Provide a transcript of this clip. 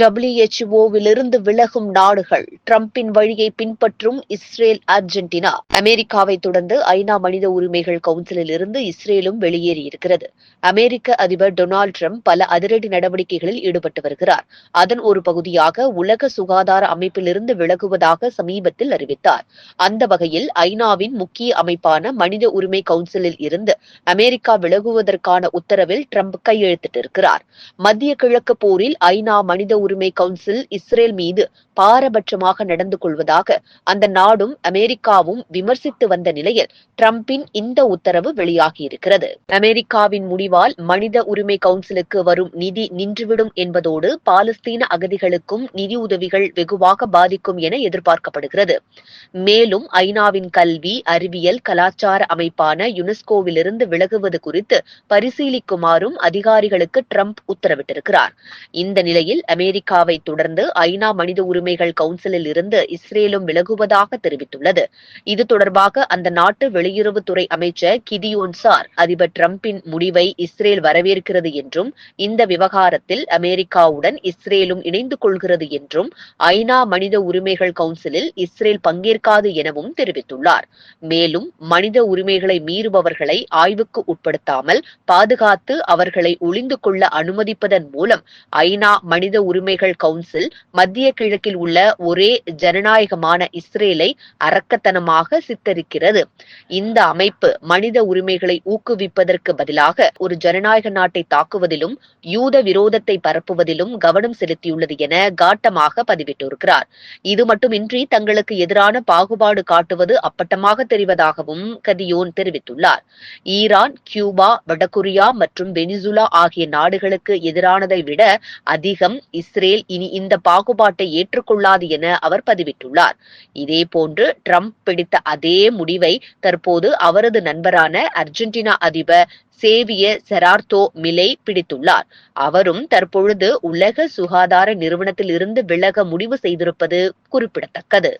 டபிள்யூஎச்ஓவிலிருந்து விலகும் நாடுகள். டிரம்பின் வழியை பின்பற்றும் இஸ்ரேல் அர்ஜென்டினா. அமெரிக்காவை தொடர்ந்து ஐநா மனித உரிமைகள் கவுன்சிலில் இருந்து இஸ்ரேலும் வெளியேறியிருக்கிறது. அமெரிக்க அதிபர் டொனால்டு டிரம்ப் பல அதிரடி நடவடிக்கைகளில் ஈடுபட்டு வருகிறார். அதன் ஒரு பகுதியாக உலக சுகாதார அமைப்பிலிருந்து விலகுவதாக சமீபத்தில் அறிவித்தார். அந்த வகையில் ஐநாவின் முக்கிய அமைப்பான மனித உரிமை கவுன்சிலில் இருந்து அமெரிக்கா விலகுவதற்கான உத்தரவில் டிரம்ப் கையெழுத்திட்டிருக்கிறார். மத்திய கிழக்கு போரில் ஐநா மனித உரிமை கவுன்சில் இஸ்ரேல் மீது பாரபட்சமாக நடந்து கொள்வதாக அந்த நாடும் அமெரிக்காவும் விமர்சித்து வந்த நிலையில் டிரம்பின் இந்த உத்தரவு வெளியாகியிருக்கிறது. அமெரிக்காவின் முடிவால் மனித உரிமை கவுன்சிலுக்கு வரும் நிதி நின்றுவிடும் என்பதோடு பாலஸ்தீன அகதிகளுக்கும் நிதி உதவிகள் வெகுவாக பாதிக்கும் என எதிர்பார்க்கப்படுகிறது. மேலும் ஐநாவின் கல்வி அறிவியல் கலாச்சார அமைப்பான யுனெஸ்கோவிலிருந்து விலகுவது குறித்து பரிசீலிக்குமாறும் அதிகாரிகளுக்கு டிரம்ப் உத்தரவிட்டிருக்கிறார். இந்த நிலையில் அமெரிக்க அமெரிக்காவை தொடர்ந்து ஐநா மனித உரிமைகள் கவுன்சிலில் இருந்து இஸ்ரேலும் விலகுவதாக தெரிவித்துள்ளது. இது தொடர்பாக அந்த நாட்டு வெளியுறவுத்துறை அமைச்சர் கிதியோன் சார் அதிபர் டிரம்பின் முடிவை இஸ்ரேல் வரவேற்கிறது என்றும் இந்த விவகாரத்தில் அமெரிக்காவுடன் இஸ்ரேலும் இணைந்து கொள்கிறது என்றும் ஐநா மனித உரிமைகள் கவுன்சிலில் இஸ்ரேல் பங்கேற்காது எனவும் தெரிவித்துள்ளார். மேலும் மனித உரிமைகளை மீறுபவர்களை ஆய்வுக்கு உட்படுத்தாமல் பாதுகாத்து அவர்களை ஒளிந்து கொள்ள அனுமதிப்பதன் மூலம் ஐநா மனித உரிமைகள் கவுன்சில் மத்திய கிழக்கில் உள்ள ஒரே ஜனநாயகமான இஸ்ரேலை அரக்கத்தனமாக சித்தரிக்கிறது. இந்த அமைப்பு மனித உரிமைகளை ஊக்குவிப்பதற்கு பதிலாக ஒரு ஜனநாயக நாட்டை தாக்குவதிலும் யூத விரோதத்தை பரப்புவதிலும் கவனம் செலுத்தியுள்ளது என காட்டமாக பதிவிட்டிருக்கிறார். இது மட்டுமின்றி தங்களுக்கு எதிரான பாகுபாடு காட்டுவது அப்பட்டமாக தெரிவதாகவும் கதியோன் தெரிவித்துள்ளார். ஈரான் கியூபா வடகொரியா மற்றும் வெனிசுலா ஆகிய நாடுகளுக்கு எதிரானதை விட அதிகம் இஸ்ரேல் இனி இந்த பாகுபாட்டை ஏற்றுக்கொள்ளாது என அவர் பதிவிட்டுள்ளார். இதே போன்று ட்ரம்ப் பிடித்த அதே முடிவை தற்போது அவரது நண்பரான அர்ஜென்டினா அதிபர் சேவிய செரார்த்தோ மிலை பிடித்துள்ளார். அவரும் தற்பொழுது உலக சுகாதார நிறுவனத்தில் இருந்து விலக முடிவு செய்திருப்பது குறிப்பிடத்தக்கது.